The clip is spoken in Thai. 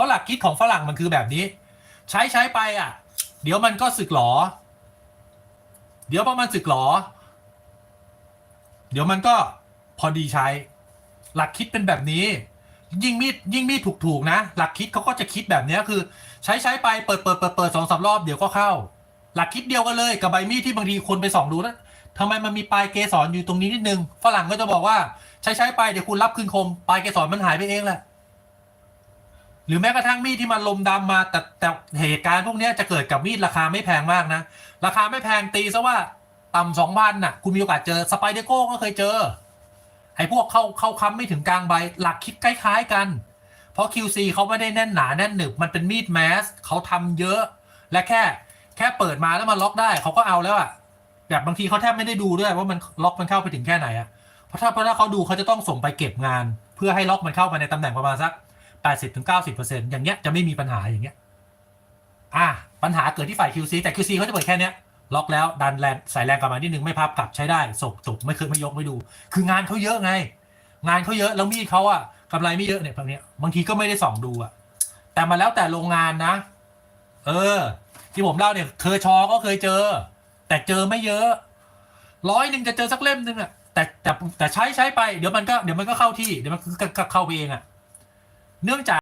ราะหลักคิดของฝรั่งมันคือแบบนี้ ใช้ใช้ไปอะ เดี๋ยวมันก็สึกหรอ เดี๋ยวพอมันสึกหรอ เดี๋ยวมันก็พอดีใช้ หลักคิดเป็นแบบนี้ ยิ่งมีดยิ่งมีดถูกๆนะ หลักคิดเขาก็จะคิดแบบนี้คือ ใช้ใช้ไปเปิดเปิดเปิดเปิดสองสามรอบเดี๋ยวก็เข้า หลักคิดเดียวกันเลยกับใบมีดที่บางทีคนไปส่องดูนะทำไมมันมีปลายเกสรอยู่ตรงนี้นิดนึงฝรั่งก็จะบอกว่าใช้ใช้ไปเดี๋ยวคุณรับคืนคมปลายเกสรมันหายไปเองแหละ หรือแม้กระทั่งมีดที่มันลมดำมาแต่แต่เหตุการณ์พวกนี้จะเกิดกับมีดราคาไม่แพงมากนะ ราคาไม่แพงตีซะว่าต่ำสองพันน่ะ คุณมีโอกาสเจอสไปเดโก้ก็เคยเจอ ไอ้พวกเข้าเข้าค้ำไม่ถึงกลางใบ หลักคิดคล้ายๆกัน เพราะ QC เขาไม่ได้แน่นหนาแน่นหนึบมันเป็นมีดแมสเขาทำเยอะ และแค่แค่เปิดมาแล้วมันล็อกได้เขาก็เอาแล้วอะแบบบางทีเขาแทบไม่ได้ดูด้วยว่ามันล็อกมันเข้าไปถึงแค่ไหนอะเพราะถ้าเพราะถ้าเขาดูเขาจะต้องส่งไปเก็บงาน เพื่อให้ล็อกมันเข้ามาในตำแหน่งประมาณสัก 80-90%อย่างเงี้ยจะไม่มีปัญหาอย่างเงี้ยอะปัญหาเกิดที่ฝ่าย QC แต่ QC เขาจะเปิดแค่เนี้ยล็อกแล้วดันแรงใส่แรงกลับมานิดนึงไม่พับกลับใช้ได้ศพจบไม่เคยไม่ยกไม่ดู คืองานเขาเยอะไง งานเขาเยอะแล้วมีดเขาอะกำไรไม่เยอะเนี่ยบางเนี้ยบางทีก็ไม่ได้ส่องดูอะแต่มาแล้วแต่โรงงานนะ เออ ที่ผมเล่าเนี่ย เคอชอก็เคยเจอ แต่เจอไม่เยอะ ร้อยหนึ่งจะเจอสักเล่มหนึ่งอะแต่แต่แต่ใช้ใช้ไปเดี๋ยวมันก็เดี๋ยวมันก็เข้าที่เดี๋ยวมันก็ก็เข้าไปเองอะ เนื่องจาก